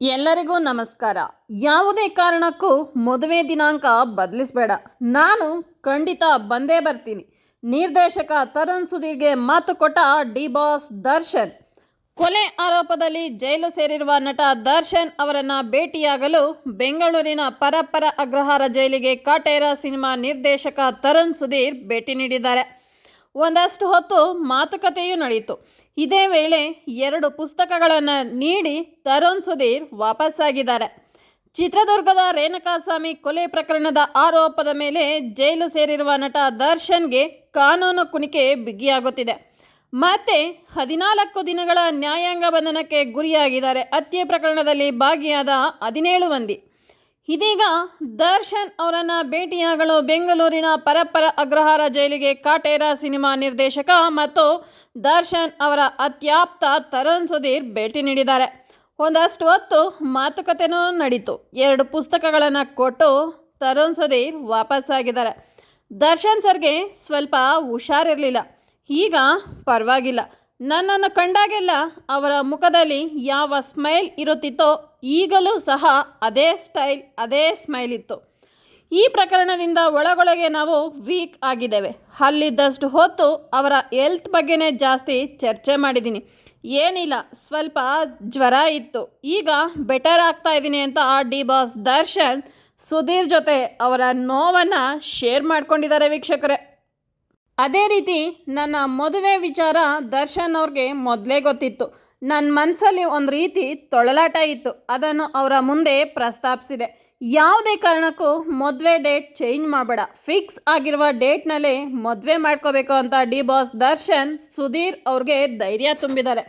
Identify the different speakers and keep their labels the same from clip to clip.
Speaker 1: ಎಲ್ಲರಿಗೂ ನಮಸ್ಕಾರ. ಯಾವುದೇ ಕಾರಣಕ್ಕೂ ಮದುವೆ ದಿನಾಂಕ ಬದಲಿಸಬೇಡ. ನಾನು ಖಂಡಿತ ಬಂದೇ ಬರ್ತೀನಿ. ನಿರ್ದೇಶಕ ತರುಣ್ ಸುಧೀರ್ಗೆ ಮಾತು ಕೊಟ್ಟ ಡಿ ಬಾಸ್ ದರ್ಶನ್. ಕೊಲೆ ಆರೋಪದಲ್ಲಿ ಜೈಲು ಸೇರಿರುವ ನಟ ದರ್ಶನ್ ಅವರನ್ನು ಭೇಟಿಯಾಗಲು ಬೆಂಗಳೂರಿನ ಪರಪ್ಪರ ಅಗ್ರಹಾರ ಜೈಲಿಗೆ ಕಾಟೇರ ಸಿನಿಮಾ ನಿರ್ದೇಶಕ ತರುಣ್ ಸುಧೀರ್ ಭೇಟಿ ನೀಡಿದ್ದಾರೆ. ಒಂದಷ್ಟು ಹೊತ್ತು ಮಾತುಕತೆಯೂ ನಡೆಯಿತು. ಇದೇ ವೇಳೆ ಎರಡು ಪುಸ್ತಕಗಳನ್ನು ನೀಡಿ ತರುಣ್ ಸುಧೀರ್ ವಾಪಸ್ಸಾಗಿದ್ದಾರೆ. ಚಿತ್ರದುರ್ಗದ ರೇಣುಕಾಸ್ವಾಮಿ ಕೊಲೆ ಪ್ರಕರಣದ ಆರೋಪದ ಮೇಲೆ ಜೈಲು ಸೇರಿರುವ ನಟ ದರ್ಶನ್ಗೆ ಕಾನೂನು ಕುಣಿಕೆ ಬಿಗಿಯಾಗುತ್ತಿದೆ. ಮತ್ತೆ ಹದಿನಾಲ್ಕು ದಿನಗಳ ನ್ಯಾಯಾಂಗ ಬಂಧನಕ್ಕೆ ಗುರಿಯಾಗಿದ್ದಾರೆ. ಹತ್ಯೆ ಪ್ರಕರಣದಲ್ಲಿ ಭಾಗಿಯಾದ ಹದಿನೇಳು ಮಂದಿ. ಇದೀಗ ದರ್ಶನ್ ಅವರನ್ನು ಭೇಟಿಯಾಗಲು ಬೆಂಗಳೂರಿನ ಪರಪ್ಪರ ಅಗ್ರಹಾರ ಜೈಲಿಗೆ ಕಾಟೇರ ಸಿನಿಮಾ ನಿರ್ದೇಶಕ ಮತ್ತು ದರ್ಶನ್ ಅವರ ಅತ್ಯಾಪ್ತ ತರುಣ್ ಸುಧೀರ್ ಭೇಟಿ ನೀಡಿದ್ದಾರೆ. ಒಂದಷ್ಟು ಹೊತ್ತು ಮಾತುಕತೆನೂ ನಡೀತು. ಎರಡು ಪುಸ್ತಕಗಳನ್ನು ಕೊಟ್ಟು ತರುಣ್ ಸುಧೀರ್ ವಾಪಸ್ಸಾಗಿದ್ದಾರೆ ದರ್ಶನ್ ಸರ್ಗೆ ಸ್ವಲ್ಪ ಹುಷಾರಿರಲಿಲ್ಲ. ಈಗ ಪರವಾಗಿಲ್ಲ. ನನ್ನನ್ನು ಕಂಡಾಗೆಲ್ಲ ಅವರ ಮುಖದಲ್ಲಿ ಯಾವ ಸ್ಮೈಲ್ ಇರುತ್ತಿತ್ತೋ ಈಗಲೂ ಸಹ ಅದೇ ಸ್ಟೈಲ್, ಅದೇ ಸ್ಮೈಲ್ ಇತ್ತು. ಈ ಪ್ರಕರಣದಿಂದ ಒಳಗೊಳಗೆ ನಾವು ವೀಕ್ ಆಗಿದ್ದೇವೆ. ಅಲ್ಲಿದ್ದಷ್ಟು ಹೊತ್ತು ಅವರ ಹೆಲ್ತ್ ಬಗ್ಗೆನೇ ಜಾಸ್ತಿ ಚರ್ಚೆ ಮಾಡಿದ್ದೀನಿ. ಏನಿಲ್ಲ, ಸ್ವಲ್ಪ ಜ್ವರ ಇತ್ತು. ಈಗ ಬೆಟರ್ ಆಗ್ತಾ ಇದ್ದೀನಿ ಅಂತ ಆ ಡಿ ಬಾಸ್ ದರ್ಶನ್ ಸುಧೀರ್ ಜೊತೆ ಅವರ ನೋವನ್ನು ಶೇರ್ ಮಾಡ್ಕೊಂಡಿದ್ದಾರೆ ವೀಕ್ಷಕರೇ. ಅದೇ ರೀತಿ ನನ್ನ ಮದುವೆ ವಿಚಾರ ದರ್ಶನ್ ಅವ್ರಿಗೆ ಮೊದಲೇ ಗೊತ್ತಿತ್ತು. ನನ್ನ ಮನಸ್ಸಲ್ಲಿ ಒಂದು ರೀತಿ ತೊಳಲಾಟ ಇತ್ತು. ಅದನ್ನು ಅವರ ಮುಂದೆ ಪ್ರಸ್ತಾಪಿಸಿದೆ. ಯಾವುದೇ ಕಾರಣಕ್ಕೂ ಮದುವೆ ಡೇಟ್ ಚೇಂಜ್ ಮಾಡಬೇಡ. ಫಿಕ್ಸ್ ಆಗಿರುವ ಡೇಟ್ನಲ್ಲೇ ಮದುವೆ ಮಾಡ್ಕೋಬೇಕು ಅಂತ ಡಿ ಬಾಸ್ ದರ್ಶನ್, ಸುಧೀರ್ ಅವ್ರಿಗೆ ಧೈರ್ಯ ತುಂಬಿದ್ದಾರೆ.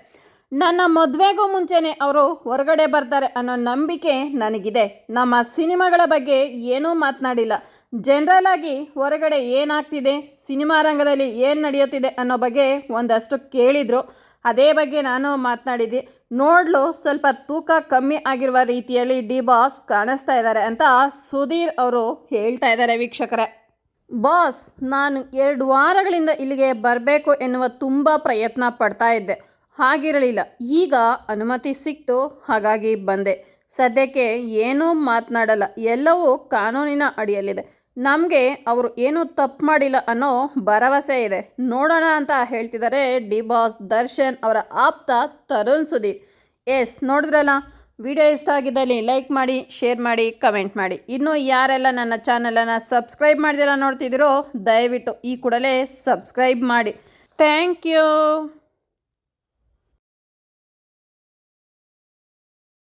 Speaker 1: ನನ್ನ ಮದುವೆಗೂ ಮುಂಚೆನೇ ಅವರು ಹೊರಗಡೆ ಬರ್ತಾರೆ ಅನ್ನೋ ನಂಬಿಕೆ ನನಗಿದೆ. ನಮ್ಮ ಸಿನಿಮಾಗಳ ಬಗ್ಗೆ ಏನೂ ಮಾತನಾಡಿಲ್ಲ. ಜನರಲ್ ಆಗಿ ಹೊರಗಡೆ ಏನಾಗ್ತಿದೆ? ಸಿನಿಮಾ ರಂಗದಲ್ಲಿ ಏನು ನಡೆಯುತ್ತಿದೆ ಅನ್ನೋ ಬಗ್ಗೆ ಒಂದಷ್ಟು ಕೇಳಿದರು. ಅದೇ ಬಗ್ಗೆ ನಾನು ಮಾತನಾಡಿದ್ದೆ. ನೋಡಲು ಸ್ವಲ್ಪ ತೂಕ ಕಮ್ಮಿ ಆಗಿರುವ ರೀತಿಯಲ್ಲಿ ಡಿ ಬಾಸ್ ಕಾಣಿಸ್ತಾ ಇದ್ದಾರೆ ಅಂತ ಸುಧೀರ್ ಅವರು ಹೇಳ್ತಾ ಇದ್ದಾರೆ ವೀಕ್ಷಕರೇ. ಬಾಸ್, ನಾನು ಎರಡು ವಾರಗಳಿಂದ ಇಲ್ಲಿಗೆ ಬರಬೇಕು ಎನ್ನುವ ತುಂಬ ಪ್ರಯತ್ನ ಪಡ್ತಾ ಇದ್ದೆ. ಹಾಗಿರಲಿಲ್ಲ. ಈಗ ಅನುಮತಿ ಸಿಕ್ತು, ಹಾಗಾಗಿ ಬಂದೆ. ಸದ್ಯಕ್ಕೆ ಏನೂ ಮಾತನಾಡಲ್ಲ. ಎಲ್ಲವೂ ಕಾನೂನಿನ ಅಡಿಯಲ್ಲಿದೆ. ನಮಗೆ ಅವರು ಏನೂ ತಪ್ಪು ಮಾಡಿಲ್ಲ ಅನ್ನೋ ಭರವಸೆ ಇದೆ. ನೋಡೋಣ ಅಂತ ಹೇಳ್ತಿದ್ದಾರೆ ಡಿ ಬಾಸ್, ದರ್ಶನ್ ಅವರ ಆಪ್ತ ತರುಣ್ ಸುದೀಪ್. ಎಸ್, ನೋಡಿದ್ರಲ್ಲ? ವಿಡಿಯೋ ಇಷ್ಟ ಆಗಿದ್ದಲ್ಲಿ ಲೈಕ್ ಮಾಡಿ, ಶೇರ್ ಮಾಡಿ, ಕಮೆಂಟ್ ಮಾಡಿ. ಇನ್ನೂ ಯಾರೆಲ್ಲ ನನ್ನ ಚಾನಲನ್ನು ಸಬ್ಸ್ಕ್ರೈಬ್ ಮಾಡ್ದಿರ ನೋಡ್ತಿದ್ದೀರೋ, ದಯವಿಟ್ಟು ಈ ಕೂಡಲೇ ಸಬ್ಸ್ಕ್ರೈಬ್ ಮಾಡಿ. Thank you!